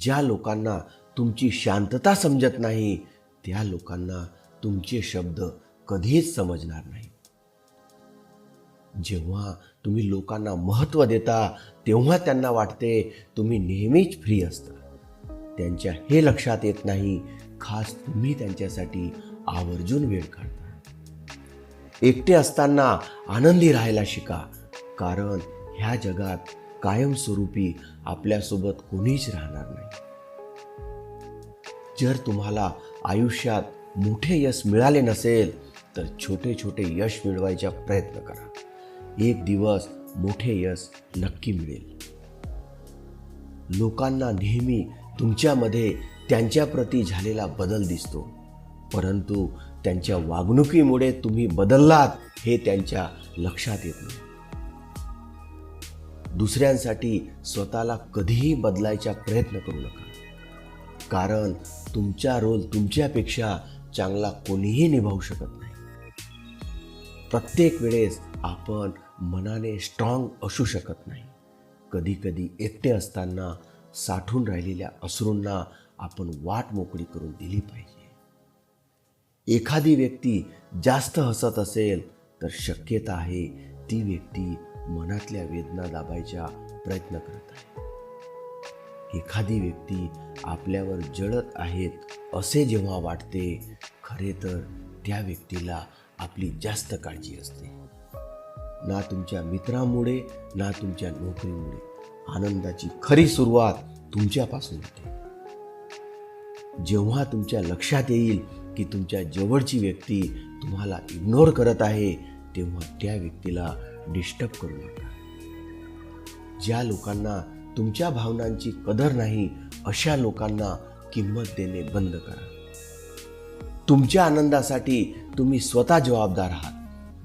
ज्या लोकांना तुमची शांतता समजत नाही त्या लोकांना तुमचे शब्द कधीच समजणार नाही. जेव्हा तुम्ही लोकांना महत्त्व देता तेव्हा त्यांना वाटते तुम्ही नेहमीच फ्री असता. त्यांच्या हे लक्षात येत नाही खास तुम्ही त्यांच्यासाठी आवर्जून वेळ काढता. एकटे असताना आनंदी राहायला शिका कारण ह्या जगात कायमस्वरूपी आपल्यासोबत कोणीच राहणार नाही. जर तुम्हाला आयुष्यात मोठे यश मिळाले नसेल तर छोटे छोटे यश मिळवायचा प्रयत्न करा. एक दिवस मोठे यश नक्की मिळेल. लोकांना नेहमी तुमच्यामध्ये त्यांच्याप्रती झालेला बदल दिसतो. परंतु त्यांच्या वागणुकीमुळे तुम्ही बदललात हे त्यांच्या लक्षात येत नाही. दुसऱ्यांसाठी स्वतःला कधीही बदलायचा प्रयत्न करू नका. कारण तुमचा रोल तुमच्यापेक्षा चांगला कोणीही निभावू शकत नाही. प्रत्येक वेळेस आपण मनाने स्ट्रॉंग असू शकत नाही. कधीकधी एकटे असताना साठून राहिलेल्या अश्रूंना आपण वाट मोकळी करून दिली पाहिजे. एखादी व्यक्ती जास्त हसत असेल तर शक्यता आहे ती व्यक्ती मनातल्या वेदना दाबायचा प्रयत्न करत आहे. एखादी व्यक्ती आपल्यावर जळत आहेत असे जेव्हा वाटते खरे तर त्या व्यक्तीला आपली जास्त काळजी असते. ना तुमच्या मित्रामुळे ना तुमच्या नोकरीमुळे. आनंदाची खरी सुरुवात तुमच्यापासून होते. जेव्हा तुमच्या लक्षात येईल की तुमच्या जवळची व्यक्ती तुम्हाला इग्नोर करत आहे तेव्हा त्या व्यक्तीला डिस्टर्ब करू नका. ज्या लोकांना तुमच्या भावनांची कदर नाही अशा लोकांना किंमत देणे बंद करा. तुमच्या आनंदासाठी तुम्ही स्वतः जबाबदार आहात.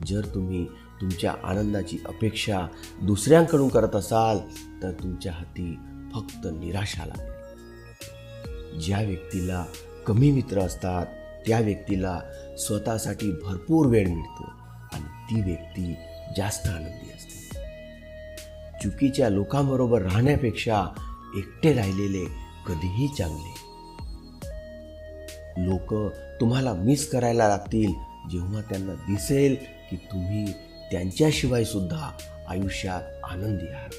जर तुम्ही तुमच्या आनंदाची अपेक्षा दुसऱ्यांकडून करत असाल तर तुमच्या हाती फक्त निराशा लागेल. ज्या व्यक्तीला कमी मित्र असतात त्या व्यक्तीला स्वतःसाठी भरपूर वेळ मिळतो. ती व्यक्ती जास्त आनंदी असते. चुकीच्या लोकांबरोबर राहण्यापेक्षा एकटे राहिलेले कधीही चांगले. लोक तुम्हाला मिस करायला लागतील जेव्हा त्यांना दिसेल की तुम्ही त्यांच्याशिवाय सुद्धा आयुष्यात आनंदी आहात.